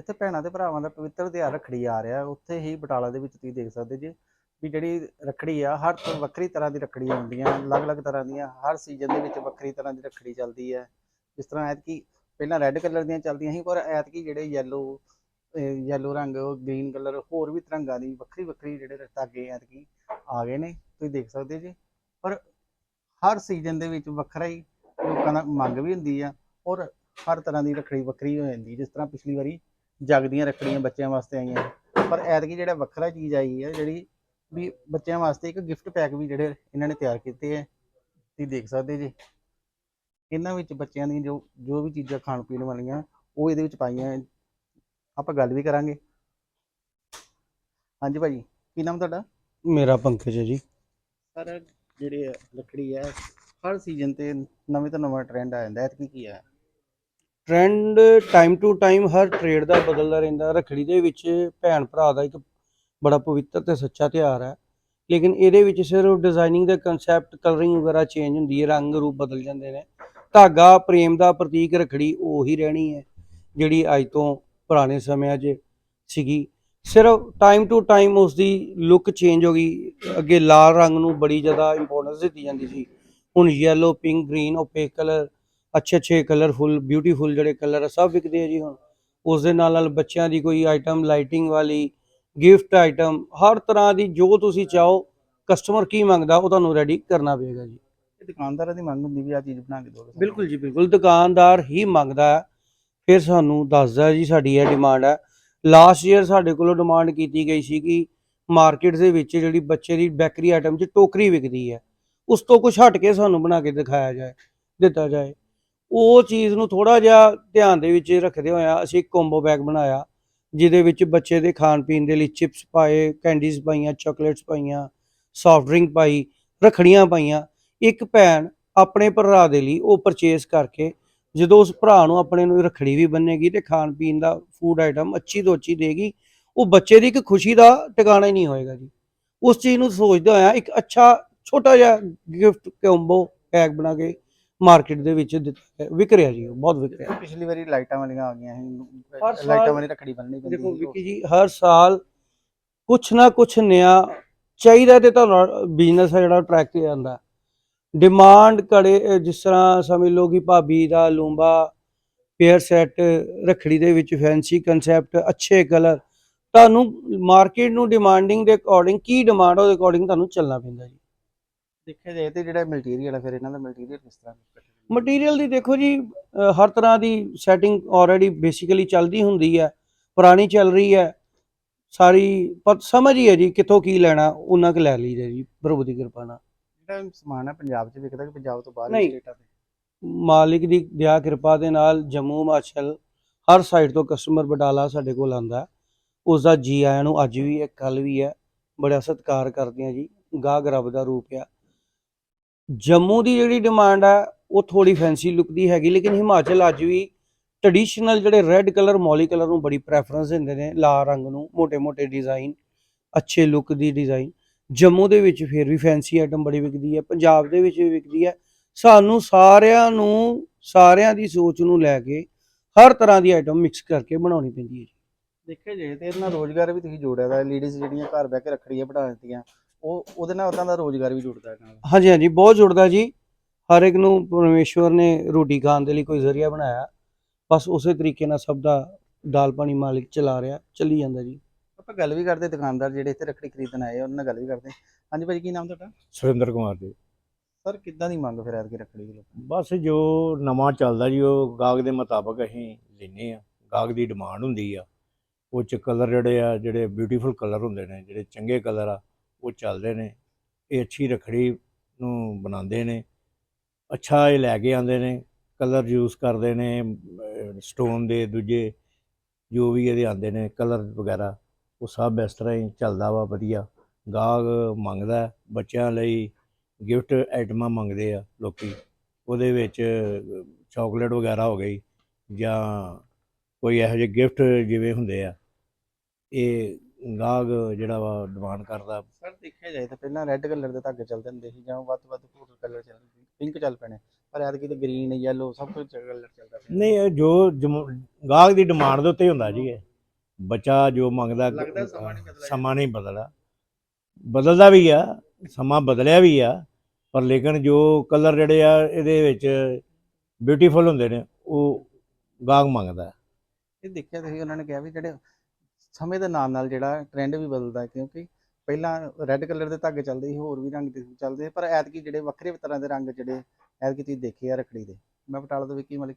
ਜਿੱਥੇ ਭੈਣਾਂ ਤੇ ਭਰਾਵਾਂ ਦਾ ਪਵਿੱਤਰ ਤਿਉਹਾਰ ਰੱਖੜੀ ਆ ਰਿਹਾ, ਉੱਥੇ ਹੀ ਬਟਾਲਾ ਦੇ ਵਿੱਚ ਤੁਸੀਂ ਦੇਖ ਸਕਦੇ ਜੀ ਵੀ ਜਿਹੜੀ ਰੱਖੜੀ ਆ, ਹਰ ਤੋਂ, ਵੱਖਰੀ ਤਰ੍ਹਾਂ ਦੀ ਰੱਖੜੀ ਆਉਂਦੀਆਂ ਅਲੱਗ-ਅਲੱਗ ਤਰ੍ਹਾਂ ਦੀਆਂ, ਹਰ ਸੀਜ਼ਨ ਦੇ ਵਿੱਚ ਵੱਖਰੀ ਤਰ੍ਹਾਂ ਦੀ ਰੱਖੜੀ ਚੱਲਦੀ ਹੈ। ਜਿਸ ਤਰ੍ਹਾਂ ਐਤਕੀ ਪਹਿਲਾਂ ਰੈੱਡ ਕਲਰ ਦੀਆਂ ਚੱਲਦੀਆਂ ਸੀ, ਪਰ ਐਤਕੀ ਜਿਹੜੇ ਯੈਲੋ ਯੈਲੋ ਰੰਗ ਗ੍ਰੀਨ ਕਲਰ ਹੋਰ ਵੀ ਤਰੰਗਾਂ ਦੀ ਵੱਖਰੀ ਵੱਖਰੀ ਜਿਹੜੇ ਧਾਗੇ ਐਤਕੀ ਆ ਗਏ ਨੇ, ਤੁਸੀਂ ਦੇਖ ਸਕਦੇ ਜੀ। ਪਰ ਹਰ ਸੀਜ਼ਨ ਦੇ ਵਿੱਚ ਵੱਖਰਾ ਹੀ ਲੋਕਾਂ ਦਾ ਮੰਗ ਵੀ ਹੁੰਦੀ ਆ, ਔਰ ਹਰ ਤਰ੍ਹਾਂ ਦੀ ਰੱਖੜੀ ਵੱਖਰੀ ਹੋ ਜਾਂਦੀ, ਜਿਸ ਤਰ੍ਹਾਂ ਪਿਛਲੀ ਵਾਰੀ ਜਗ ਦੀਆਂ ਰੱਖੜੀਆਂ ਬੱਚਿਆਂ ਵਾਸਤੇ ਆਈਆਂ। ਪਰ ਐਤਕੀ ਜਿਹੜਾ ਵੱਖਰਾ ਚੀਜ਼ ਆਈ ਹੈ ਜਿਹੜੀ ਵੀ ਬੱਚਿਆਂ ਵਾਸਤੇ ਇੱਕ ਗਿਫਟ ਪੈਕ ਵੀ ਜਿਹੜੇ ਇਹਨਾਂ ਨੇ ਤਿਆਰ ਕੀਤੇ ਹੈ ਤੁਸੀਂ ਦੇਖ ਸਕਦੇ ਜੀ। ਇਹਨਾਂ ਵਿੱਚ ਬੱਚਿਆਂ ਦੀਆਂ ਜੋ ਜੋ ਵੀ ਚੀਜ਼ਾਂ ਖਾਣ ਪੀਣ ਵਾਲੀਆਂ ਉਹ ਇਹਦੇ ਵਿੱਚ ਪਾਈਆਂ। ਆਪਾਂ ਗੱਲ ਵੀ ਕਰਾਂਗੇ। ਹਾਂਜੀ ਭਾਜੀ ਕੀ ਨਾਮ ਤੁਹਾਡਾ? ਮੇਰਾ ਪੰਕਜ ਹੈ ਜੀ। ਸਰ ਜਿਹੜੇ ਰੱਖੜੀ ਹੈ ਹਰ ਸੀਜ਼ਨ ਤੇ ਨਵੇਂ ਤੋਂ ਨਵਾਂ ਟ੍ਰੈਂਡ ਆ ਜਾਂਦਾ ਹੈ ਕੀ ਕੀ ਹੈ ਟ੍ਰੈਂਡ ਟਾਈਮ ਟੂ ਟਾਈਮ ਹਰ ਟ੍ਰੇਡ ਦਾ ਬਦਲਦਾ ਰਹਿੰਦਾ, ਰੱਖੜੀ ਦੇ ਵਿੱਚ ਭੈਣ ਭਰਾ ਦਾ ਇੱਕ ਬੜਾ ਪਵਿੱਤਰ ਤੇ ਸੱਚਾ ਤਿਉਹਾਰ ਹੈ। ਲੇਕਿਨ ਇਹਦੇ ਵਿੱਚ ਸਿਰਫ ਡਿਜ਼ਾਈਨਿੰਗ ਦਾ ਕਨਸੈਪਟ ਕਲਰਿੰਗ ਵਗੈਰਾ ਚੇਂਜ ਹੁੰਦੀ ਹੈ, ਰੰਗ ਰੂਪ ਬਦਲ ਜਾਂਦੇ ਨੇ। ਧਾਗਾ, ਪ੍ਰੇਮ ਦਾ ਪ੍ਰਤੀਕ, ਰੱਖੜੀ ਉਹੀ ਰਹਿਣੀ ਹੈ, ਜਿਹੜੀ ਅੱਜ ਤੋਂ ਪੁਰਾਣੇ ਸਮਿਆਂ 'ਚ ਸੀਗੀ। ਸਿਰਫ ਟਾਈਮ ਟੂ ਟਾਈਮ ਉਸ ਦੀ ਲੁੱਕ ਚੇਂਜ ਹੋ ਗਈ। ਅੱਗੇ ਲਾਲ ਰੰਗ ਨੂੰ ਬੜੀ ਜ਼ਿਆਦਾ ਇੰਪੋਰਟੈਂਸ ਦਿੱਤੀ ਜਾਂਦੀ ਸੀ। ਹੁਣ yellow pink green opaque colour ਅੱਛੇ ਅੱਛੇ ਕਲਰਫੁਲ ਬਿਊਟੀਫੁਲ ਜਿਹੜੇ ਕਲਰ ਆ ਸਭ ਵਿਕਦੇ ਆ ਜੀ ਹੁਣ। ਉਸ ਦੇ ਨਾਲ ਨਾਲ ਬੱਚਿਆਂ ਦੀ ਕੋਈ ਆਈਟਮ ਲਾਈਟਿੰਗ ਵਾਲੀ ਗਿਫਟ ਆਈਟਮ ਹਰ ਤਰ੍ਹਾਂ ਦੀ ਜੋ ਤੁਸੀਂ ਚਾਹੋ ਕਸਟਮਰ ਕੀ ਮੰਗਦਾ ਉਹ ਤੁਹਾਨੂੰ ਰੈਡੀ ਕਰਨਾ ਪਏਗਾ ਜੀ। ਦੁਕਾਨਦਾਰਾਂ ਦੀ ਮੰਗ ਹੁੰਦੀ ਵੀ ਆ ਚੀਜ਼ ਬਣਾ ਕੇ ਦਿਓ। ਬਿਲਕੁਲ ਜੀ ਬਿਲਕੁਲ। ਦੁਕਾਨਦਾਰ ਹੀ ਮੰਗਦਾ ਫਿਰ ਸਾਨੂੰ ਦੱਸਦਾ ਜੀ ਸਾਡੀ ਇਹ ਡਿਮਾਂਡ ਹੈ। ਲਾਸਟ ਈਅਰ ਸਾਡੇ ਕੋਲੋਂ ਡਿਮਾਂਡ ਕੀਤੀ ਗਈ ਸੀ ਕਿ ਮਾਰਕੀਟ ਦੇ ਵਿੱਚ ਜਿਹੜੀ ਬੱਚੇ ਦੀ ਬੈਕਰੀ ਆਈਟਮ 'ਚ ਟੋਕਰੀ ਵਿਕਦੀ ਹੈ ਉਸ ਤੋਂ ਕੁਝ ਹਟ ਕੇ ਸਾਨੂੰ ਬਣਾ ਕੇ ਦਿਖਾਇਆ ਜਾਏ ਦਿੱਤਾ ਜਾਏ। ਉਹ ਚੀਜ਼ ਨੂੰ ਥੋੜਾ ਜਿਹਾ ਧਿਆਨ ਦੇ ਵਿੱਚ ਰੱਖਦੇ ਹੋਇਆ ਅਸੀਂ ਇੱਕ ਕੰਬੋ ਬੈਗ ਬਣਾਇਆ, ਜਿਹਦੇ ਵਿੱਚ ਬੱਚੇ ਦੇ ਖਾਣ ਪੀਣ ਦੇ ਲਈ ਚਿਪਸ ਪਾਏ ਕੈਂਡੀਜ਼ ਪਾਈਆਂ ਚਾਕਲੇਟਸ ਪਾਈਆਂ ਸੌਫਟ ਡਰਿੰਕ ਪਾਈ, ਰਖੜੀਆਂ ਪਾਈਆਂ। ਇੱਕ ਭੈਣ ਆਪਣੇ ਭਰਾ ਦੇ ਲਈ ਉਹ ਪਰਚੇਸ ਕਰਕੇ ਜਦੋਂ ਉਸ ਭਰਾ ਨੂੰ ਆਪਣੇ ਨੂੰ ਰਖੜੀ ਵੀ ਬੰਨੇਗੀ ਤੇ ਖਾਣ ਪੀਣ ਦਾ ਫੂਡ ਆਈਟਮ ਅੱਛੀ ਤੋਂ ਅੱਛੀ ਦੇਗੀ, ਉਹ ਬੱਚੇ ਦੀ ਇੱਕ ਖੁਸ਼ੀ ਦਾ ਟਿਕਾਣਾ ਹੀ ਨਹੀਂ ਹੋਏਗਾ ਜੀ। ਉਸ ਚੀਜ਼ ਨੂੰ ਸੋਚਦੇ ਹੋਇਆ ਇੱਕ ਅੱਛਾ ਛੋਟਾ ਜਿਹਾ ਗਿਫਟ ਕੰਬੋ ਪੈਕ ਬਣਾ ਕੇ ਮਾਰਕੀਟ ਦੇ ਵਿੱਚ ਦਿੱਤਾ ਹੈ। ਵਿਕ ਰਿਹਾ ਜੀ ਉਹ ਬਹੁਤ ਵਿਕ ਰਿਹਾ ਪਿਛਲੀ ਵਾਰੀ ਲਾਈਟਾਂ ਵਾਲੀਆਂ ਆ ਗਈਆਂ ਹਰ ਸੀ ਸਾਲ- ਲਾਈਟਾਂ ਵਾਲੀ ਰੱਖੜੀ ਬੰਨਣੀ ਪੈਂਦੀ ਦੇਖੋ ਸੀ। ਵਿਕੀ ਜੀ ਹਰ ਸਾਲ ਕੁਛ ਨਾ ਕੁਛ ਨਿਆ ਚਾਹੀਦਾ ਤੇ ਤੁਹਾਨੂੰ ਬਿਜ਼ਨਸ ਹੈ ਜਿਹੜਾ ਟਰੈਕ ਤੇ ਜਾਂਦਾ ਡਿਮਾਂਡ ਕੜੇ ਅਹ ਜਿਸ ਤਰ੍ਹਾਂ ਸਮਝ ਲਓ ਕਿ ਭਾਬੀ ਦਾ ਲੂੰਬਾ ਪੇਅਰ ਸੈੱਟ ਰਖੜੀ ਦੇ ਵਿੱਚ ਫੈਂਸੀ ਕਨਸੈਪਟ ਅੱਛੇ ਕਲਰ ਤੁਹਾਨੂੰ ਮਾਰਕੀਟ ਨੂੰ ਡਿਮਾਂਡਿੰਗ ਦੇ ਅਕੋਰਡਿੰਗ ਕੀ ਡਿਮਾਂਡ ਉਹਦੇ ਅਕੋਰਡਿੰਗ ਤੁਹਾਨੂੰ ਚੱਲਣਾ ਪੈਂਦਾ ਜੀ ਦੇਖਿਆ ਜਾਏ ਤੇ ਜਿਹੜਾ ਮਟੀਰੀਅਲ ਹੈ ਫਿਰ ਇਹਨਾਂ ਦਾ ਮਟੀਰੀਅਲ ਕਿਸ ਤਰ੍ਹਾਂ? ਮਟੀਰੀਅਲ ਦੀ ਦੇਖੋ ਜੀ ਹਰ ਤਰ੍ਹਾਂ ਦੀ ਸੈਟਿੰਗ ਆਲਰੇਡੀ ਬੇਸਿਕਲੀ ਚੱਲਦੀ ਹੁੰਦੀ ਹੈ ਪੁਰਾਣੀ ਚੱਲ ਰਹੀ ਹੈ ਸਾਰੀ ਪਰ ਸਮਝ ਹੀ ਹੈ ਜੀ ਕਿੱਥੋਂ ਕੀ ਲੈਣਾ ਉਹਨਾਂ ਕੁ ਲੈ ਲਈਦਾ ਜੀ ਪ੍ਰਭੂ ਦੀ ਕਿਰਪਾ ਨਾਲ ਜਿਹੜਾ ਸਮਾਨ ਹੈ ਪੰਜਾਬ 'ਚ ਵਿਕਦਾ ਕਿ ਪੰਜਾਬ ਤੋਂ ਬਾਹਰ ਨਹੀਂ। ਸਟੇਟਾਂ ਤੇ ਮਾਲਿਕ ਦੀ ਦਇਆ ਕਿਰਪਾ ਦੇ ਨਾਲ ਜੰਮੂ ਹਿਮਾਚਲ ਹਰ ਸਾਈਡ ਤੋਂ ਕਸਟਮਰ ਬਟਾਲਾ ਸਾਡੇ ਕੋਲ ਆਂਦਾ ਉਸ ਦਾ ਜੀ ਆਇਆਂ ਨੂੰ ਅੱਜ ਵੀ ਹੈ ਕੱਲ ਵੀ ਹੈ ਬੜਾ ਸਤਿਕਾਰ ਕਰਦੇ ਆ ਜੀ ਗਾਹਕ ਰੱਬ ਦਾ ਰੂਪ ਆ ਜੰਮੂ ਦੀ ਜਿਹੜੀ ਡਿਮਾਂਡ ਆ, ਉਹ ਥੋੜੀ ਫੈਂਸੀ ਲੁੱਕ ਦੀ ਹੈਗੀ, ਲੇਕਿਨ ਹਿਮਾਚਲ ਅੱਜ ਵੀ ਟ੍ਰੈਡੀਸ਼ਨਲ ਜਿਹੜੇ ਰੈੱਡ ਕਲਰ ਮੌਲੀ ਕਲਰ ਨੂੰ ਬੜੀ ਪ੍ਰੈਫਰੈਂਸ ਦਿੰਦੇ ਨੇ ਲਾ ਰੰਗ ਨੂੰ ਮੋٹے-ਮੋٹے ਡਿਜ਼ਾਈਨ ਅੱਛੇ ਲੁੱਕ ਦੀ ਡਿਜ਼ਾਈਨ ਜੰਮੂ ਦੇ ਵਿੱਚ ਫਿਰ ਵੀ ਫੈਂਸੀ ਆਈਟਮ ਬੜੀ ਵਿਕਦੀ ਹੈ, ਪੰਜਾਬ ਦੇ ਵਿੱਚ ਵੀ ਵਿਕਦੀ ਹੈ। ਸਾਨੂੰ ਸਾਰਿਆਂ ਨੂੰ, ਸਾਰਿਆਂ ਦੀ ਸੋਚ ਨੂੰ ਲੈ ਕੇ ਹਰ ਤਰ੍ਹਾਂ ਦੀ ਆਈਟਮ ਮਿਕਸ ਕਰਕੇ ਬਣਾਉਣੀ ਪੈਂਦੀ ਹੈ ਦੇਖਿਆ ਜੇ ਤੇ ਇਹਨਾਂ ਰੋਜ਼ਗਾਰ ਵੀ ਤੁਸੀਂ ਜੋੜਿਆ ਦਾ ਲੇਡੀਜ਼ ਜਿਹੜੀਆਂ ਘਰ ਬੈ ਕੇ ਰੱਖੜੀਆਂ ਬਣਾ ਦਿੱਤੀਆਂ ਉਹ ਉਹਦੇ ਨਾਲ ਉਹਨਾਂ ਦਾ ਰੋਜ਼ਗਾਰ ਵੀ ਜੁੜਦਾ ਇਹਨਾਂ ਨਾਲ ਹਾਂਜੀ ਹਾਂਜੀ ਬਹੁਤ ਜੁੜਦਾ ਜੀ। ਹਰ ਇੱਕ ਨੂੰ ਪਰਮੇਸ਼ਵਰ ਨੇ ਰੋਟੀ ਖਾਣ ਦੇ ਲਈ ਕੋਈ ਜ਼ਰੀਆ ਬਣਾਇਆ। ਬਸ ਉਸੇ ਤਰੀਕੇ ਨਾਲ ਸਭ ਦਾ ਦਾਲ ਪਾਣੀ ਮਾਲਿਕ ਚਲਾ ਰਿਹਾ ਚੱਲੀ ਜਾਂਦਾ ਜੀ। ਆਪਾਂ ਗੱਲ ਵੀ ਕਰਦੇ ਦੁਕਾਨਦਾਰ ਜਿਹੜੇ ਇੱਥੇ ਰੱਖੜੀ ਖਰੀਦਣ ਆਏ ਉਹਨਾਂ ਨਾਲ ਗੱਲ ਵੀ ਕਰਦੇ ਹਾਂਜੀ ਭਾਜੀ ਕੀ ਨਾਮ ਤੁਹਾਡਾ? ਸੁਰਿੰਦਰ ਕੁਮਾਰ ਜੀ। ਸਰ ਕਿੱਦਾਂ ਦੀ ਮੰਗ ਫਿਰ ਐਤਕੀ ਰੱਖੜੀ ਦੀ ਲੋਕਾਂ ਬਸ ਜੋ ਨਵਾਂ ਚੱਲਦਾ ਜੀ ਉਹ ਗਾਹਕ ਦੇ ਮੁਤਾਬਕ ਅਸੀਂ ਲੈਨੇ ਆ। ਗਾਹਕ ਦੀ ਡਿਮਾਂਡ ਹੁੰਦੀ ਆ। ਉਹ ਚ ਕਲਰ ਜਿਹੜੇ ਆ ਜਿਹੜੇ ਬਿਊਟੀਫੁਲ ਕਲਰ ਹੁੰਦੇ ਨੇ ਜਿਹੜੇ ਚੰਗੇ ਕਲਰ ਆ ਉਹ ਚੱਲਦੇ ਨੇ, ਇਹ ਅੱਛੀ ਰਖੜੀ ਨੂੰ ਬਣਾਉਂਦੇ ਨੇ, ਅੱਛਾ ਇਹ ਲੈ ਕੇ ਆਉਂਦੇ ਨੇ, ਕਲਰ ਯੂਜ਼ ਕਰਦੇ ਨੇ ਸਟੋਨ ਦੇ ਦੂਜੇ ਜੋ ਵੀ ਇਹਦੇ ਆਉਂਦੇ ਨੇ, ਕਲਰ ਵਗੈਰਾ, ਉਹ ਸਭ ਇਸ ਤਰ੍ਹਾਂ ਹੀ ਚੱਲਦਾ ਵਾ, ਵਧੀਆ। ਗਾਹਕ ਮੰਗਦਾ, ਬੱਚਿਆਂ ਲਈ ਗਿਫਟ ਆਈਟਮਾਂ ਮੰਗਦੇ ਆ ਲੋਕੀ। ਉਹਦੇ ਵਿੱਚ ਚਾਕਲੇਟ ਵਗੈਰਾ ਹੋ ਗਈ ਜਾਂ ਕੋਈ ਇਹੋ ਜਿਹੇ ਗਿਫਟ ਜਿਵੇਂ ਹੁੰਦੇ ਆ, ਇਹ ਗਾਹਕ ਜਿਹੜਾ ਵਾ ਡਿਮਾਂਡ ਕਰਦਾ। ਸਰ ਦੇਖਿਆ ਜਾਏ ਤਾਂ ਪਹਿਲਾਂ ਰੈੱਡ ਕਲਰ ਦੇ ਧਾਗੇ ਚੱਲਦੇ ਹੁੰਦੇ ਸੀ ਜਾਂ ਵੱਧ ਵੱਧ ਹੋਰ ਕਲਰ ਚੱਲਦੇ ਪਿੰਕ ਚੱਲ ਪੈਣੇ। ਪਰ ਐਤਕੀ ਤੇ ਗ੍ਰੀਨ ਯੈਲੋ ਸਭ ਕੁਝ ਕਲਰ ਚੱਲਦਾ ਪਿਆ। ਨਹੀਂ ਇਹ ਜੋ ਜਮ- ਗਾਹਕ ਦੀ ਡਿਮਾਂਡ ਦੇ ਉੱਤੇ ਹੀ ਹੁੰਦਾ ਜੀ ਇਹ। ਬੱਚਾ ਜੋ ਮੰਗਦਾ ਲੱਗਦਾ ਸਮਾਂ ਨਹੀਂ ਬਦਲਿਆ। ਸਮਾਂ ਨਹੀਂ ਬਦਲਾ ਬਦਲਦਾ ਵੀ ਆ ਸਮਾਂ ਬਦਲਿਆ ਵੀ ਆ ਪਰ ਲੇਕਿਨ ਜੋ ਕਲਰ ਜਿਹੜੇ ਆ ਇਹਦੇ ਵਿੱਚ ਬਿਊਟੀਫੁਲ ਹੁੰਦੇ ਨੇ ਉਹ ਗਾਹਕ ਮੰਗਦਾ। ਇਹ ਦੇਖਿਆ ਤੁਸੀਂ ਉਹਨਾਂ ਨੇ ਕਿਹਾ ਵੀ ਜਿਹੜੇ ਸਮੇਂ ਦੇ ਨਾਲ ਨਾਲ ਜਿਹੜਾ ਟ੍ਰੈਂਡ ਵੀ ਬਦਲਦਾ ਕਿਉਂਕਿ ਪਹਿਲਾਂ ਰੈੱਡ ਕਲਰ ਦੇ ਧਾਗੇ ਚੱਲਦੇ ਸੀ, ਹੋਰ ਵੀ ਰੰਗ ਦੇ ਚੱਲਦੇ ਪਰ ਐਤਕੀ ਜਿਹੜੇ ਵੱਖਰੇ ਤਰ੍ਹਾਂ ਦੇ ਰੰਗ ਜਿਹੜੇ ਐਤਕੀ ਤੁਸੀਂ ਦੇਖੇ ਆ ਰੱਖੜੀ ਦੇ, ਮੈਂ ਬਟਾਲਾ ਤੋਂ ਵਿੱਕੀ ਮਲਿਕ